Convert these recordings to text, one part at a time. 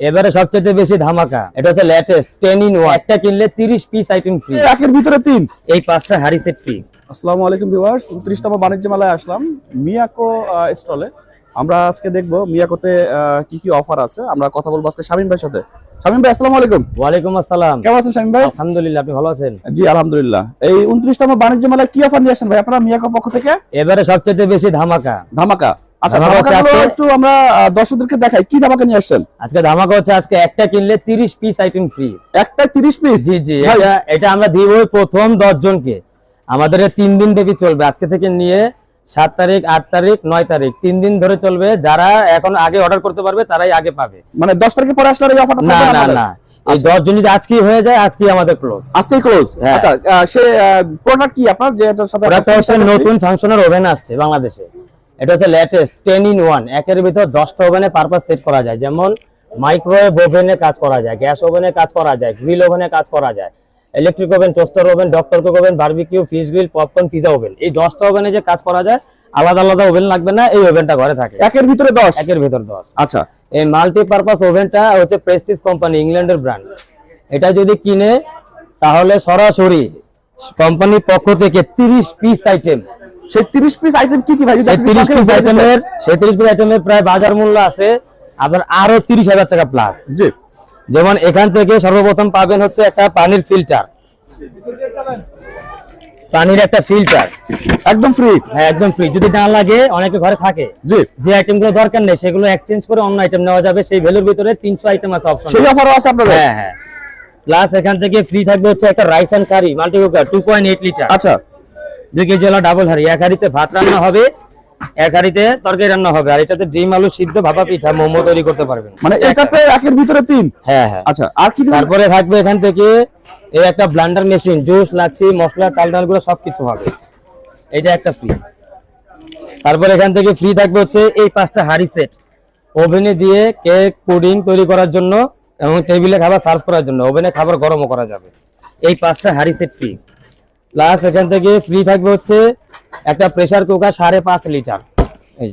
এবারে সবচেয়ে বেশি ধামাকা এটা হচ্ছে লেটেস্ট টেন ইন ওয়ান একটা কিনলে তিরিশ পিস আইটেম ফ্রি একের ভিতরে তিন। এই পাঁচটা হাড়ি সেট ফ্রি আসসালামু আলাইকুম ভিউয়ার্স উনত্রিশতম বাণিজ্য মেলায় আসলাম মিয়াকো স্টলে আমরা আজকে দেখব মিয়াকোতে কি কি অফার আছে। আমরা কথা বলব আজকে শামিম ভাইয়ের সাথে। শামিম ভাই আসসালামু আলাইকুম। ওয়ালাইকুম আসসালাম। কেমন আছেন শামিম ভাই? আলহামদুলিল্লাহ আপনি ভালো আছেন? জি আলহামদুলিল্লাহ। এই উনত্রিশতম বাণিজ্য মেলায় কি অফার নিয়ে আসেন ভাই আপনারা মিয়াকো পক্ষ থেকে? এবারে সবচেয়ে বেশি ধামাকা। ধামাকা। আচ্ছা একটু আমরা দর্শকদেরকে দেখাই। কি ধামাকা নিয়ে আসছেন? আজকে ধামাকা হচ্ছে আজকে একটা কিনলে তিরিশ পিস আইটেম ফ্রি একটা তিরিশ পিস জি জি এটা এটা আমরা দিব প্রথম দশ জনকে। আমাদের তিন দিন ব্যাপী চলবে। আজকে থেকে নিয়ে সাত তারিখ আট তারিখ নয় তারিখ তিন দিন ধরে চলবে। যারা এখন আগে অর্ডার করতে পারবে তারাই আগে পাবে। মানে দশ তারিখে পরে আসলে এই অফারটা না এই দশ জন যদি আজকেই হয়ে যায় আজকেই আমাদের ক্লোজ আজকেই ক্লোজ হ্যাঁ। আচ্ছা সে প্রোডাক্ট কি আপনার? যে সাথে নতুন ফাংশনের ওভেন আসছে বাংলাদেশে। এটা হচ্ছে লেটেস্ট টেন ইন ওয়ান একের ভিতর দশটা ওভেনে পারপাস সেট করা যায়। যেমন মাইক্রোওয়েভ ওভেনে কাজ করা যায় গ্যাস ওভেনে কাজ করা যায় গ্রিল ওভেনে কাজ করা যায় electric oven toaster oven doctor cook oven barbecue fish grill popcorn pizza oven এই দশটা ওভেনে যে কাজ করা যায় আলাদা আলাদা ওভেন লাগবে না এই ওভেনটা ঘরে থাকে। একের ভিতরে দশ? একের ভিতর দশ। আচ্ছা। এই মাল্টিপারপাস ওভেনটা হচ্ছে প্রেস্টিজ কোম্পানি ইংল্যান্ডের ব্র্যান্ড এটা যদি কিনে তাহলে সরাসরি কোম্পানির পক্ষ থেকে তিরিশ পিস আইটেম সেই তিরিশ পিস আইটেম কি কি ভাই? যদি সেই আপনি তিরিশ সংক্ষেপে পিস আইটেমের সেই তিরিশ পিস আইটেমের প্রায় বাজার মূল্য আছে আপনার আরও তিরিশ হাজার টাকা প্লাস জি। যেমন এখান থেকে সর্বপ্রথম পাবেন হচ্ছে একটা পানির ফিল্টার পানির একটা ফিল্টার একদম ফ্রি হ্যাঁ একদম ফ্রি যদি না লাগে অনেকে ঘরে থাকে। জি। যে আইটেমগুলো দরকার নেই সেগুলো এক্সচেঞ্জ করে অন্য আইটেম নেওয়া যাবে। সেই ভ্যালুর ভিতরে তিনশো আইটেম আছে অপশন সেই অফারও আছে আপনাদের? হ্যাঁ হ্যাঁ। প্লাস এখান থেকে ফ্রি থাকবে হচ্ছে একটা rice and curry multi cooker two point eight litre আচ্ছা। দুই কেজি হলো ডাবল হাড়ি। এক হাড়িতে ভাত রান্না হবে এক হাড়িতে তরকারি রান্না হবে। আর এটাতে ডিম আলু সিদ্ধ ভাপা পিঠা মোমো তৈরি করতে পারবেন। মানে এটাতে একের ভিতরে তিন? হ্যাঁ হ্যাঁ। আচ্ছা আর কি তারপরে থাকবে এখান থেকে এই একটা ব্লান্ডার মেশিন জুস লাচ্ছি মশলা টাল টালগুলো সবকিছু হবে। এটা একটা ফ্রি তারপরে এখান থেকে ফ্রি থাকবে হচ্ছে এই পাঁচটা হাড়ি সেট ওভেনে দিয়ে কেক পুডিং তৈরি করার জন্য এবং টেবিলে খাবার সার্ভ করার জন্য। ওভেনে খাবার গরমও করা যাবে। এই পাঁচটা হাড়ি সেট ফ্রি প্লাস এখান থেকে ফ্রি থাকবে হচ্ছে একটা প্রেসার কুকার সাড়ে পাঁচ লিটার। এই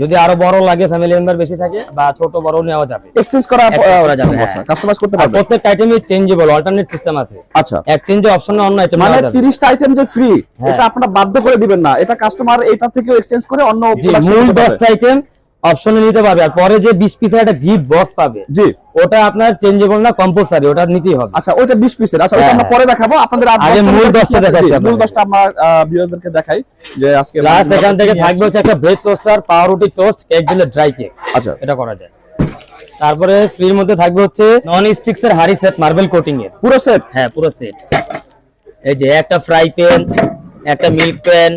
যদি আরও বড় লাগে ফ্যামিলি মেম্বার বেশি থাকে বা ছোট বড় নেওয়া যাবে। এক্সচেঞ্জ করা করা যাবে, হ্যাঁ। কাস্টমাইজ করতে পারবে। প্রত্যেকটা আইটেমই চেঞ্জেবল অল্টারনেট সিস্টেম আছে। আচ্ছা। এক্সচেঞ্জ অপশনে অন্য আইটেম মানে নেওয়া যাবে। তিরিশটা আইটেম যে ফ্রি হ্যাঁ। এটা আপনারা বাধ্য করে দিবেন না। এটা কাস্টমার এটা থেকে এক্সচেঞ্জ করে অন্য মূল করতে পারবে। দশটা আইটেম অপশনে নিতে পারবে। আর পরে যে বিশ পিসের একটা গিফট বক্স পাবে জি। ওটা আপনার চেঞ্জেবল না কম্পালসারি ওটা নিতেই হবে। আচ্ছা ওইটা 20 পিসের আচ্ছা ওটা আমরা হ্যাঁ। পরে দেখাবো। আপনাদের আগে মূল মধ্যে দশটা কি আছে? দেখাচ্ছি মূল আপনাদের। দশটা আমার ভিউয়ারদেরকে দেখাই যে আজকে প্লাস এখান থেকে থাকবে হচ্ছে একটা ব্রেড টোস্টার পাউরুটি টোস্ট কেক দিলে ড্রাই কেক আচ্ছা। এটা করা যায়। তারপরে ফ্রির মধ্যে থাকবে হচ্ছে নন স্টিক্স এর হাড়ি সেট মার্বেল কোটিং এর। পুরো সেট হ্যাঁ পুরো সেট এই যে একটা ফ্রাই প্যান একটা মিল্ক প্যান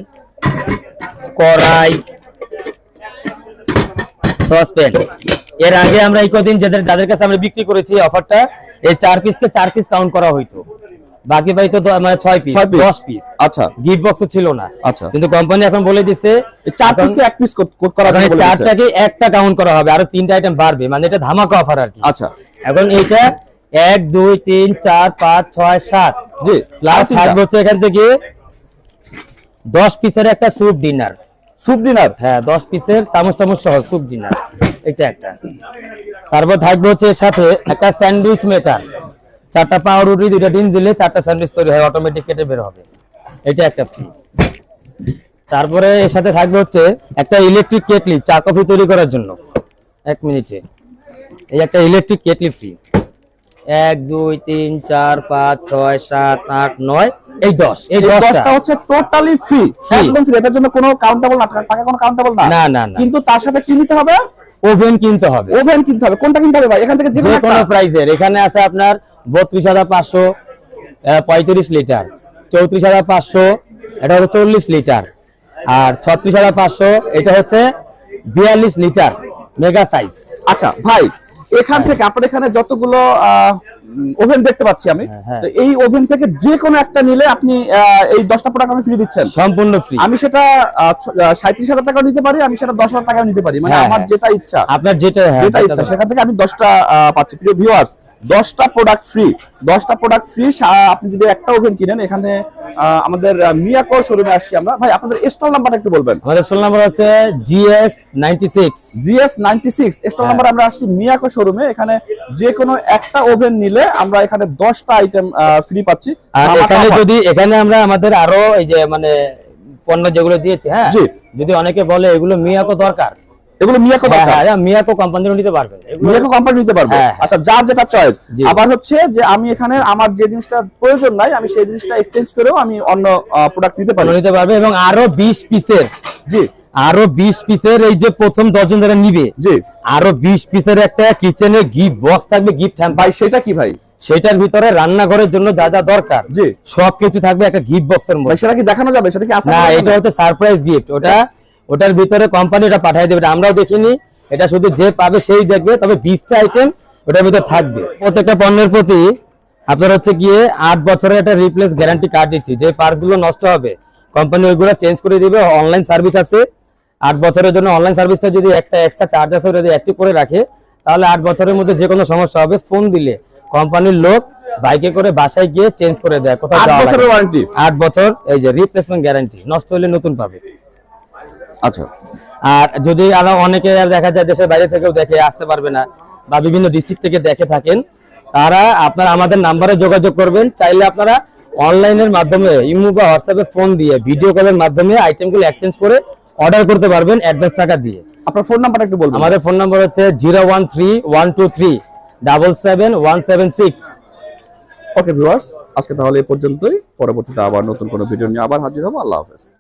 কড়াই সস প্যান এর আগে আমরা এই কদিন যাদের যাদের কাছে আমরা বিক্রি করেছি অফারটা এই চার পিসকে চার পিস কাউন্ট করা হইতো। বাকি তো মানে ছয় পিস দশ পিস আচ্ছা। গিফট বক্স ছিল না। আচ্ছা। কিন্তু কোম্পানি এখন বলে দিছে চার পিসকে এক পিস করা। চারটাকে একটা কাউন্ট করা হবে আরও তিনটা আইটেম বাড়বে। মানে এটা ধামাকা অফার আর কি। আচ্ছা। এখন এইটা এক দুই তিন চার পাঁচ ছয় সাত। জি তিনটা। থাকবে হচ্ছে এখান থেকে দশ পিসের একটা স্যুপ ডিনার স্যুপ ডিনার? হ্যাঁ দশ পিসের চামচ চামচ সহ স্যুপ ডিনার। এটা একটা। তারপর থাকবে হচ্ছে এর সাথে একটা স্যান্ডউইচ মেকার। চারটা পাউরুটি, দুইটা ডিম দিলে চারটা স্যান্ডউইচ তৈরি হয় অটোমেটিক কেটে বের হবে। এটা একটা ফ্রি তারপরে এর সাথে থাকবে হচ্ছে একটা ইলেকট্রিক কেটলি চা কফি তৈরি করার জন্য। এক মিনিটে। এই একটা ইলেকট্রিক কেটলি ফ্রি এক দুই তিন চার পাঁচ ছয় সাত আট নয় এই দশ এই দশটা। হচ্ছে টোটালি ফ্রি একদম ফ্রি এটার জন্য কোনো কাউন্টেবল না টাকা কোনো কাউন্টেবল না। না না কিন্তু তার সাথে কি নিতে হবে? ওভেন কিনতে হবে। ওভেন কিনতে হবে। কোনটা কিনতে হবে ভাই? এখান থেকে যে কোনো প্রাইজের এখানে আছে আপনার বত্রিশ হাজার পাঁচশো পঁয়ত্রিশ লিটার। চৌত্রিশ হাজার পাঁচশো এটা হচ্ছে চল্লিশ লিটার। আর ছত্রিশ হাজার পাঁচশো এটা হচ্ছে বিয়াল্লিশ লিটার। Mega size. আচ্ছা ভাই এখান থেকে আপনার এখানে যতগুলো ওভেন দেখতে পাচ্ছি আমি হ্যাঁ, হ্যাঁ। তো এই ওভেন থেকে যে কোনো একটা নিলে আপনি এই দশটা প্রোডাক্ট আমি ফ্রি দিচ্ছেন। সম্পূর্ণ ফ্রি আমি সেটা সাঁত্রিশ হাজার টাকা নিতে পারি আমি সেটা দশ হাজার টাকা নিতে পারি। মানে হ্যাঁ, আমার হ্যাঁ। যেটা ইচ্ছা। আপনার যেটা হ্যাঁ যেটা ইচ্ছা সেখান থেকে আমি দশটা পাচ্ছি। প্রিয় ভিউয়ার্স দশটা প্রোডাক্ট ফ্রি দশটা প্রোডাক্ট ফ্রি আপনি যদি একটা ওভেন কিনেন এখানে আমাদের মিয়াকো শোরুমে আসছি আমরা। ভাই আপনাদের স্টল নাম্বারটা একটু বলবেন। আমাদের সোল নাম্বার হচ্ছে GS ninety six GS ninety six stall. Number আমরা আসছি মিয়াকো শোরুমে এখানে যে কোনো একটা ওভেন নিলে আমরা এখানে দশটা আইটেম ফ্রি পাচ্ছি। আর এখানে যদি এখানে আমরা আমাদের আরও এই যে মানে পণ্য যেগুলো দিয়েছি হ্যাঁ? যদি অনেকে বলে এগুলো মিয়াকো দরকার এগুলো মিয়াকো হ্যাঁ হ্যাঁ মিয়াকো কোম্পানিও নিতে পারবেন মিয়াকো কোম্পানি নিতে পারবে? হ্যাঁ। আচ্ছা যার যেটা চয়েস আবার হচ্ছে যে আমি এখানে আমার যে জিনিসটা প্রয়োজন নাই আমি সেই জিনিসটা এক্সচেঞ্জ করেও আমি অন্য প্রোডাক্ট নিতে পারি। নিতে পারবে এবং আরও বিশ পিসের জি। আরও বিশ পিসের এই যে প্রথম দশজন যারা নিবে জি। আরও বিশ পিসের একটা কিচেনে গিফট বক্স থাকবে গিফট হ্যাম্পার ভাই সেটা কি ভাই? সেটার ভিতরে রান্নাঘরের জন্য যা যা দরকার জি। সবকিছু থাকবে একটা গিফট বক্সের মধ্যে। সেটা কি দেখানো যাবে? সেটা কি না এটা হচ্ছে সারপ্রাইজ গিফট ওটা ওটার ভিতরে কোম্পানি ওটা পাঠিয়ে দেবে আমরাও দেখিনি। এটা শুধু যে পাবে সেই দেখবে তবে বিশটা আইটেম ওটার ভিতরে থাকবে। প্রত্যেকটা পণ্যের প্রতি আপনার হচ্ছে গিয়ে আট বছরের একটা রিপ্লেস গ্যারান্টি কার্ড দিচ্ছি যে পার্টসগুলো নষ্ট হবে। কোম্পানি ওইগুলো চেঞ্জ করে দিবে অনলাইন সার্ভিস আছে। আট বছরের জন্য অনলাইন সার্ভিসটা যদি একটা এক্সট্রা চার্জ আছে যদি অ্যাক্টিভ করে রাখে তাহলে আট বছরের মধ্যে যে কোনো সমস্যা হবে ফোন দিলে কোম্পানির লোক বাইকে করে বাসায় গিয়ে চেঞ্জ করে দেয় কোথাও আট বছর এই যে রিপ্লেসমেন্ট গ্যারান্টি নষ্ট হলে নতুন পাবে। আচ্ছা। আর যদি আরও অনেকে দেখা যায় দেশের বাইরে থেকেও দেখে আসতে পারবে না বা বিভিন্ন ডিস্ট্রিক্ট থেকে দেখে থাকেন তারা আপনারা আমাদের নাম্বারে যোগাযোগ করবেন। চাইলে আপনারা অনলাইনের মাধ্যমে ইমো বা হোয়াটসঅ্যাপে ফোন দিয়ে ভিডিও কলের মাধ্যমে আইটেমগুলো এক্সচেঞ্জ করে অর্ডার করতে পারবেন অ্যাডভান্স টাকা দিয়ে। আপনার ফোন নাম্বারটা একটু বলবেন। আমাদের ফোন নাম্বার হচ্ছে zero one three one two three double seven one seven six okay viewers আজকে তাহলে এই পর্যন্তই। পরবর্তীতে আবার নতুন কোনো ভিডিও নিয়ে আবার হাজির হব। আল্লাহ হাফেজ।